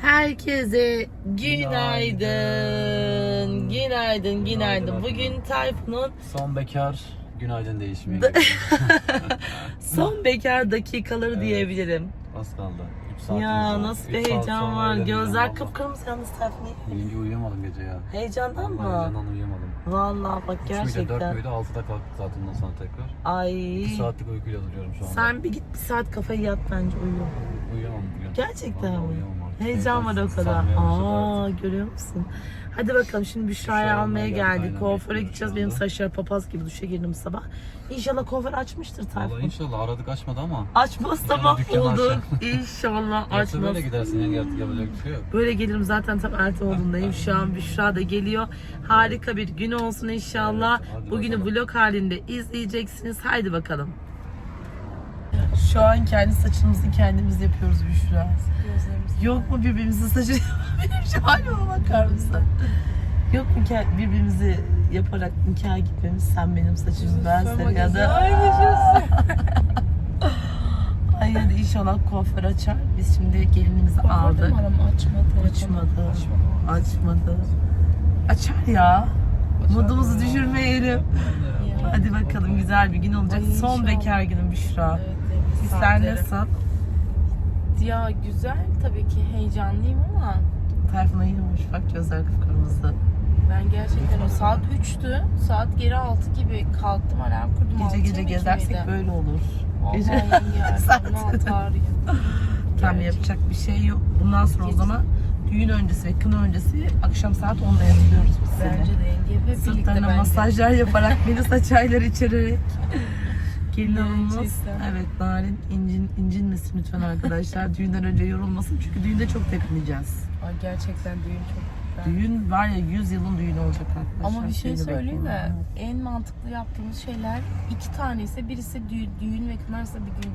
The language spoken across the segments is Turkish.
Herkese günaydın. Günaydın, günaydın. Bugün Tayfun'un Son bekar günaydın gidiyor. son bekar dakikaları Evet. diyebilirim. Az kaldı. 3 saat Ya nasıl bir heyecan var. Gözler kıpkırmızı yalnız Tayfun. Yenge uyuyamadım gece ya. Heyecandan mı? Heyecandan uyuyamadım. Vallahi bak 3 müydü 4 gerçekten. müydü 6'da kalktık zaten ondan sonra tekrar. Ay. 2 saatlik uykuyla duruyorum şu anda. Sen bir git bir saat kafayı yat bence uyu. Uyuyamam. Gerçekten mi? uyuyamam. Heyecan var o kadar. başladı Aa görüyor musun? Hadi bakalım şimdi Büşra'yı almaya geldik, Kuaföre gideceğiz. Benim saçlar papaz gibi duşa girdim sabah. İnşallah kuaför açmıştır Valla Tayfun. inşallah aradık açmadı ama. Açmaz İnşallah sabah dükkanı bulduk. açar. İnşallah açmaz. böyle gidersin yenge artık yapacak bir şey yok. Böyle gelirim zaten tam ertesi modundayım. Şu an Büşra da geliyor. Harika bir gün olsun inşallah. Evet, Bugünü bakalım. vlog halinde izleyeceksiniz. Haydi bakalım. Şu an kendi saçımızı kendimiz yapıyoruz Büşra. Yok mu birbirimizin saçını Benim şu halime bakar mısın? Yok mu birbirimizi yaparak nikaha gitmemiz? Sen benim saçımı ben seni ya da... Hayır inşallah kuaför açar. Biz şimdi gelinimizi aldık. açmadı. Açmadı. Açmadı. Açar ya. Modumuzu düşürmeyelim. Hadi bakalım güzel bir gün olacak. Ay, Son inşallah. bekar günüm Büşra. Evet. Hisler nasıl? Ya güzel tabii ki heyecanlıyım ama Tayfun'a yürümüş bak gözler kıpkırmızı. ben gerçekten o saat 3'tü. Saat geri 6 gibi kalktım alarm kurdum. Gece gece gezersek miydi? böyle olur. Gece- ya. Tam yapacak bir şey yok. Bundan sonra o Gece- zaman düğün öncesi ve kına öncesi akşam saat 10'da yatıyoruz biz seni. Bence de yenge hep birlikte Sırtlarına masajlar yaparak beni saç ayları içirerek. Gelin hanımımız. Gerçekten. Evet Narin incin, incinmesin lütfen arkadaşlar. Düğünden önce yorulmasın çünkü düğünde çok tepineceğiz. Ay gerçekten düğün çok. Düğün var ya 100 yılın düğünü olacak arkadaşlar. Ama bir şey söyleyeyim de bekleyin. en mantıklı yaptığımız şeyler iki tane ise birisi düğün, düğün ve kınarsa bir gün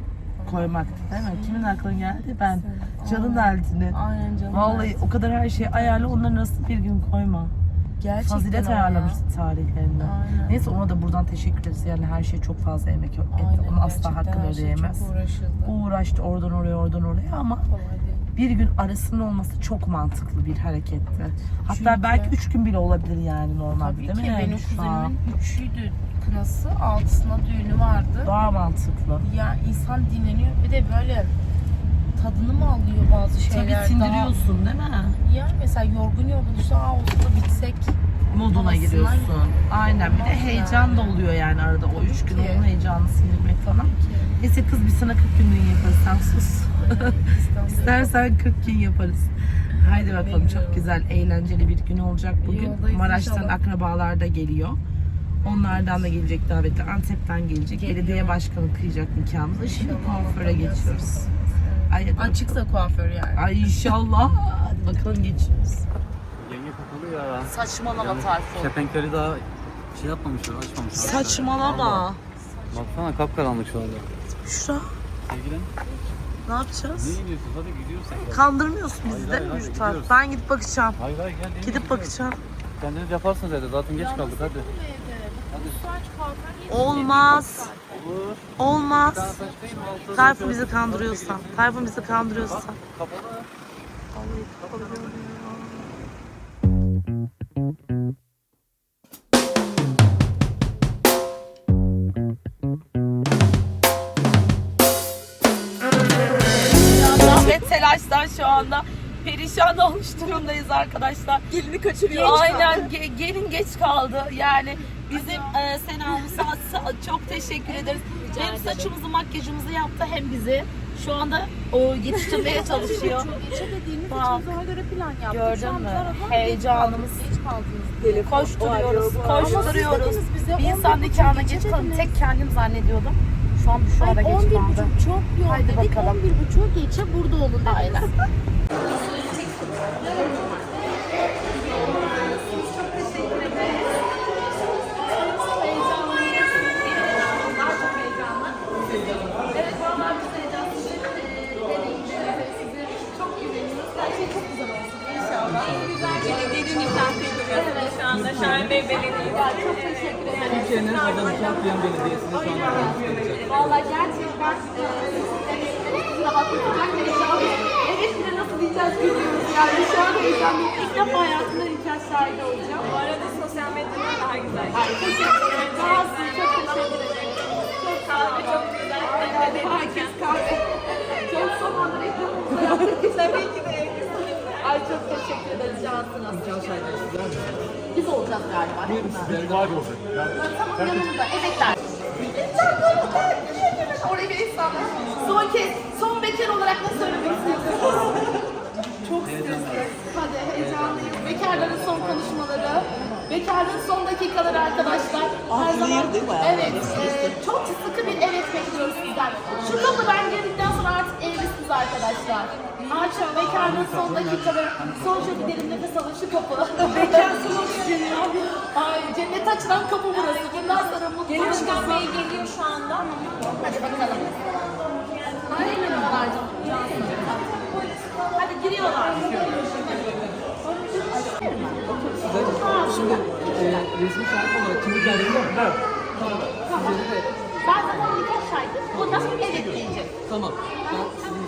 Koymak değil mi? Kimin aklına geldi? Ben. Sen- Canın Aynen. Aynen canım. Vallahi o kadar her şeyi ayarla onların arasında bir gün koyma. Gerçekten Fazilet ama ya. ayarlamış tarihlerini. Aynen. Neyse ona da buradan teşekkür ederiz. Yani her şey çok fazla emek etti. Aynen, Onu asla hakkını her şey ödeyemez. Çok uğraşıldı. Uğraştı oradan oraya oradan oraya ama bir gün arasının olması çok mantıklı bir hareketti. Hatta Çünkü- belki üç gün bile olabilir yani normalde Tabii değil ki mi? benim Şu an kuzenimin üçüydü kınası, altısına düğünü vardı. Daha mantıklı. Ya insan dinleniyor bir de böyle tadını mı alıyor bazı şeyler? Tabii sindiriyorsun değil mi? Daha, ya mesela yorgun yorgun işte aa olsa da bitsek. Moduna giriyorsun. Aynen bir de heyecan da oluyor yani arada o üç gün onun heyecanını sindirmek falan. Neyse kız biz sana 40 gün yaparız sen sus. İstersen 40 gün yaparız. Haydi bakalım çok güzel eğlenceli bir gün olacak bugün. Maraş'tan akrabalar da geliyor. Onlardan da gelecek davetli. Antep'ten gelecek. Belediye başkanı kıyacak nikahımızı. Şimdi kuaföre geçiyoruz. Ay, hadi Açıksa kuaför yani. Ay inşallah. Hadi bakalım geçiyoruz. Yenge kapalı ya. Saçmalama Yani Tayfun. Kepenkleri daha şey yapmamışlar, açmamışlar. Saçmalama. Baksana kapkaranlık şu anda. Şura Sevgilim, ne yapacağız? ne gidiyorsun? Hadi gidiyoruz. Kandırmıyorsun bizi değil mi gidiyoruz. Ben gidip bakacağım. Hayır hayır gel. Gidip gidiyoruz. bakacağım. Kendiniz yaparsınız evde. Zaten geç kaldık hadi. Olmaz. Olur. Olmaz. Tayfun bizi kandırıyorsan. Tayfun bizi kandırıyorsan. Kapalı. Vallahi kapalı görünüyor. Zahmet telaştan şu anda perişan olmuş durumdayız arkadaşlar. Gelini kaçırıyor. Aynen ge- gelin geç kaldı. Yani bizim e, Sena'mıza çok teşekkür ederiz. hem saçımızı makyajımızı yaptı hem bizi şu anda o yetiştirmeye çalışıyor. Geçe dediğimiz Bak. için daha göre plan yaptık. Şu Gördün an mü? biz aradan Heyecanımız. Geç kaldınız. Koşturuyoruz, Ama siz koşturuyoruz. dediniz bize Bir 11 insan nikahına geç kalın. Tek kendim zannediyordum. Şu an şu ara Ay, geç 11 kaldı. buçuk çok yoğun Haydi dedik. bakalım. 11 buçuk geçe burada olun dediniz. Aynen. Türkiye'nin Adalıkent Yön Belediyesi'nin şu anda Valla gerçekten e, rahatlatacak heyecan. Evet bir de nasıl diyeceğiz bilmiyoruz. Yani şu an heyecanlıyım. İlk defa hayatımda nikah şahidi olacağım. Bu arada sosyal medyadan daha güzel. Teşekkür ederim. Sağ olsun. Çok teşekkür ederim. Çok kahve çok güzel. Herkes kahve. Çok zamandır ekranımızda yaptık. Tabii ki de evlisin. Ay çok teşekkür ederiz. Cansınız. Biz olacağız galiba. değil mi? Tamam yanımda. Evetler. Oraya bir insanlar. Son kez, son bekar olarak ne söylemek istiyorsunuz? Çok stresli. Hadi heyecanlıyım. Bekarların son konuşmaları. Bekarlığın son dakikaları arkadaşlar. Her zaman, değil mi? Evet. e, çok sıkı bir evet bekliyoruz sizden. Şu kapıdan girdikten sonra artık evlisiniz arkadaşlar. Artık bekarlığın son dakikaları. Son şöyle derin nefes alın şu kapı. Bekar son oksijeni Ay cennet açılan kapı burası. Bundan sonra mutlu Başkan Bey geliyor şu anda. Hadi bakalım. Hadi giriyorlar. Şimdi e, resmi şahit olarak kimlik geldiğinde evet. Tamam. Sizleri de Ben zaten nikah şahidim. Ondan sonra evet diyeceğim. tamam. Ben sizin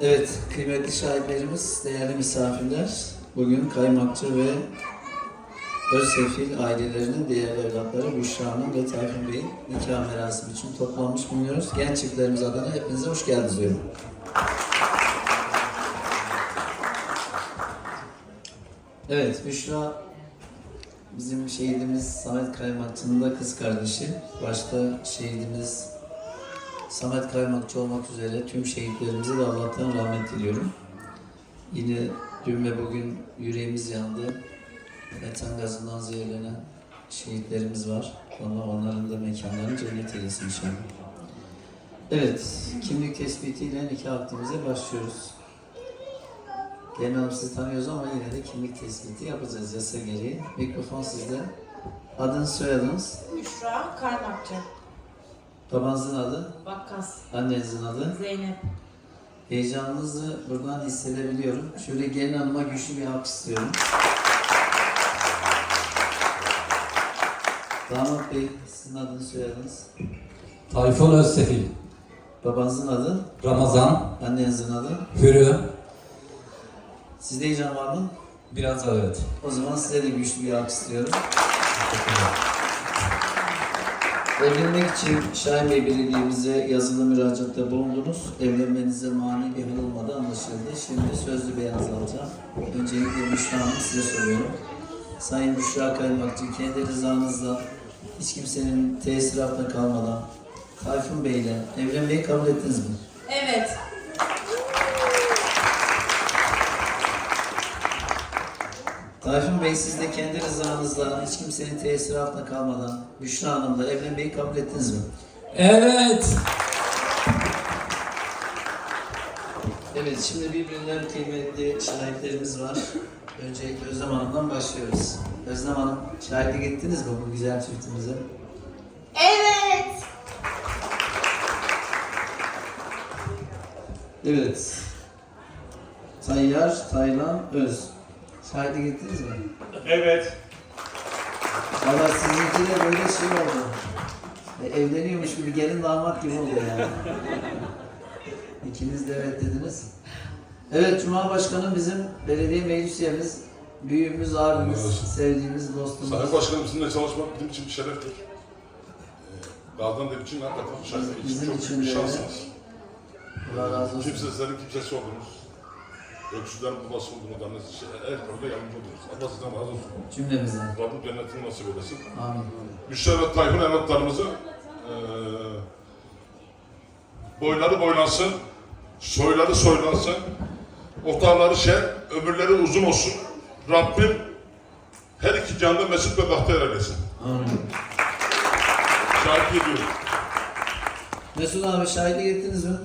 Evet, kıymetli şahitlerimiz, değerli misafirler, bugün Kaymakçı ve Özsefil ailelerinin değerli evlatları Büşra Hanım ve Tayfun Bey'in nikah merasimi için toplanmış bulunuyoruz. Genç çiftlerimiz adına hepinize hoş geldiniz diyorum. Evet, Büşra bizim şehidimiz Samet Kaymakçı'nın da kız kardeşi. Başta şehidimiz Samet Kaymakçı olmak üzere tüm şehitlerimize de Allah'tan rahmet diliyorum. Yine dün ve bugün yüreğimiz yandı. Metan gazından zehirlenen şehitlerimiz var. Allah onların da mekanlarını cennet eylesin inşallah. Evet, kimlik tespitiyle nikah akdimize başlıyoruz. Genel Hanım sizi tanıyoruz ama yine de kimlik tespiti yapacağız yasa gereği. Mikrofon sizde. Adınız, soyadınız, Büşra Kaymakçı. Babanızın adı, Vakkas. annenizin adı. Zeynep. Heyecanınızı buradan hissedebiliyorum. Şöyle gelin hanıma güçlü bir alkış istiyorum. Damat Bey, sizin adınız soyadınız. Tayfun Özsefil, Babanızın adı, Ramazan, annenizin adı. Hürü, Sizde heyecan var mı? biraz evet. O zaman size de güçlü bir alkış istiyorum. Evlenmek için Şahin Bey Belediye'mize yazılı müracaatta bulundunuz. Evlenmenize mani olmadı anlaşıldı. Şimdi sözlü beyanınızı alacağım. Öncelikle Büşra Hanım size soruyorum. Sayın Büşra Kaymakçı kendi rızanızla hiç kimsenin tesiri altında kalmadan Tayfun Bey ile evlenmeyi kabul ettiniz mi? Evet. Tayfun Bey siz de kendi rızanızla hiç kimsenin tesiri altında kalmadan Büşra Hanım'la evlenmeyi kabul ettiniz mi? Evet. Evet, şimdi birbirinden kıymetli şahitlerimiz var. Öncelikle Özlem Hanım'dan başlıyoruz. Özlem Hanım, şahitlik ettiniz mi bu güzel çiftimize? Evet. Evet. Tayyar, Taylan, Öz. Şahitlik ettiniz mi? Evet. Valla sizinki de böyle şey oldu. E, evleniyormuş gibi gelin damat gibi oldu yani. İkiniz de evet dediniz. Evet, Cuma Başkanım bizim belediye meclis üyemiz, büyüğümüz, abimiz, sevdiğimiz dostumuz. Sayın Başkanım sizinle çalışmak bizim için bir şereftir. Ee, Gaziantep için hakikaten şeref Bizim çok için büyük bir de öyle. şansınız. Allah razı olsun. Kimsesizlerin kimsesi oldunuz. Öksüzlerin babası oldunuz. Annesi şey, her konuda yardımcı oldunuz. Allah sizden razı olsun. Cümlemizden. Rabbim cennetini nasip eylesin. Amin. Ve Tayfun evlatlarımızı eee boyları boylansın, soyları soylansın, otarları şer, ömürleri uzun olsun. Rabbim her iki canlı mesut ve bahtiyar eylesin. Amin. Şahit ediyorum. Mesut abi şahitlik ettiniz mi?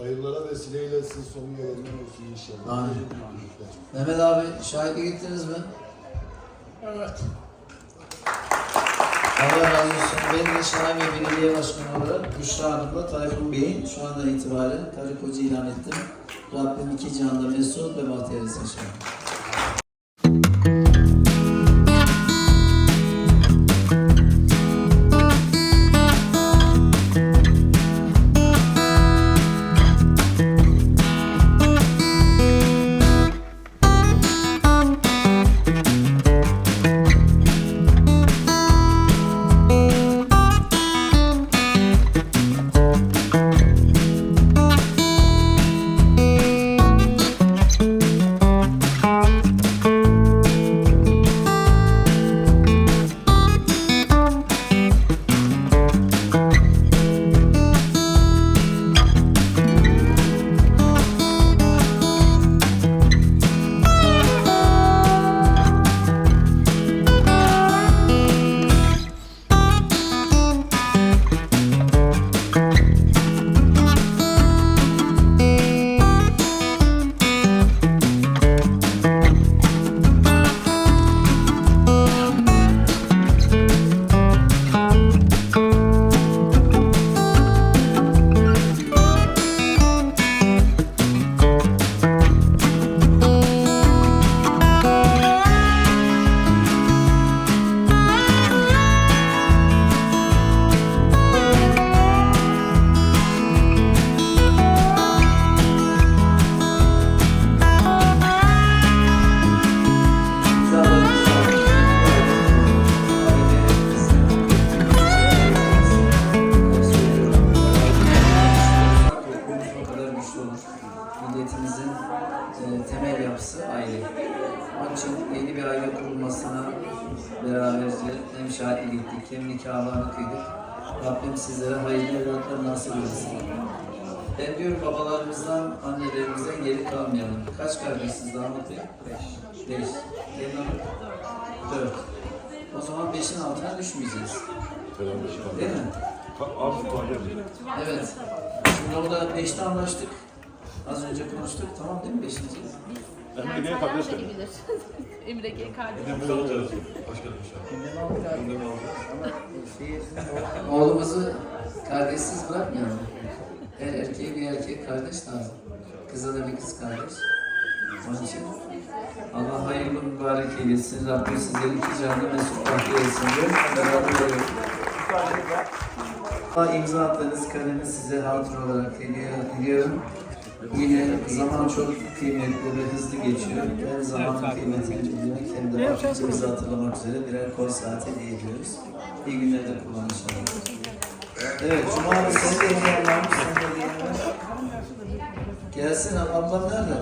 Hayırlara vesileyle sizin sonu gelenler olsun inşallah. Amin. Mehmet abi şahitlik ettiniz mi? Evet. Allah razı olsun. Ben de Şahane Belediye Başkanı olarak Büşra Hanım'la Tayfun Bey'in şu andan itibaren karı koca ilan ettim. Rabbim iki cihanda mesut ve bahtiyar etsin inşallah. Rabbim sizlere hayırlı evlatlar nasip etsin. Ben diyorum babalarımızdan, annelerimizden geri kalmayalım. Kaç kardeşsiniz damat bey? Beş. Beş. Hanım? Dört. O zaman beşin altına düşmeyeceğiz. Değil mi? Evet. Şimdi orada beşte anlaştık. Az önce konuştuk. Tamam değil mi beşinci? Emre'ye kardeşler. Emre G. kardeşim. Oğlumuzu kardeşsiz bırakmayalım. Her erkeğe bir erkek kardeş lazım. Kıza da bir kız kardeş. Onun için Allah hayırlı mübarek eylesin. Rabbim sizleri iki canlı mesut eylesin diyorum. Beraber imza attığınız kalemi size hatıra olarak hediye ediyorum. Yine zaman çok kıymetli ve hızlı geçiyor. Her zaman kıymetini bilmek şey. hem de vaktimizi hatırlamak üzere birer kol saati hediye ediyoruz. İyi günler de kullanışalım. Evet, Cuma abi sen de hediye almış, sen de. Gelsin ablam nerede?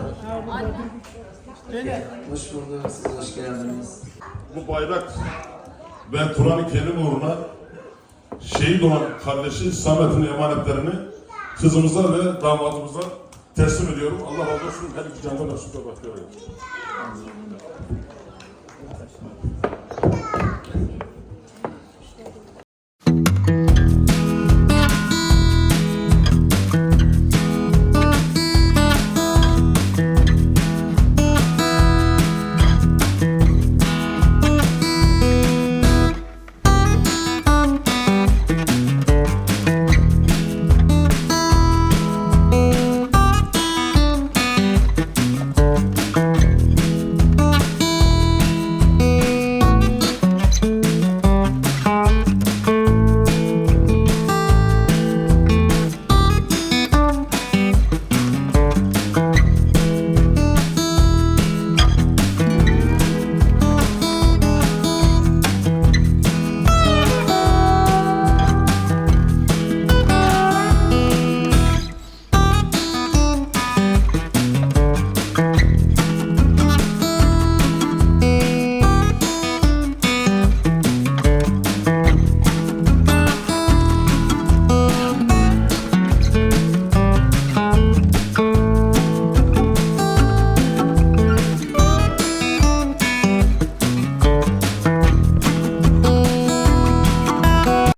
Anne. Hoş bulduk, siz hoş geldiniz. Bu bayrak ve Kur'an-ı Kerim uğruna şehit olan kardeşi Samet'in emanetlerini kızımıza ve damadımıza teslim ediyorum. Allah razı olsun. Her iki canda nasip bakıyorum.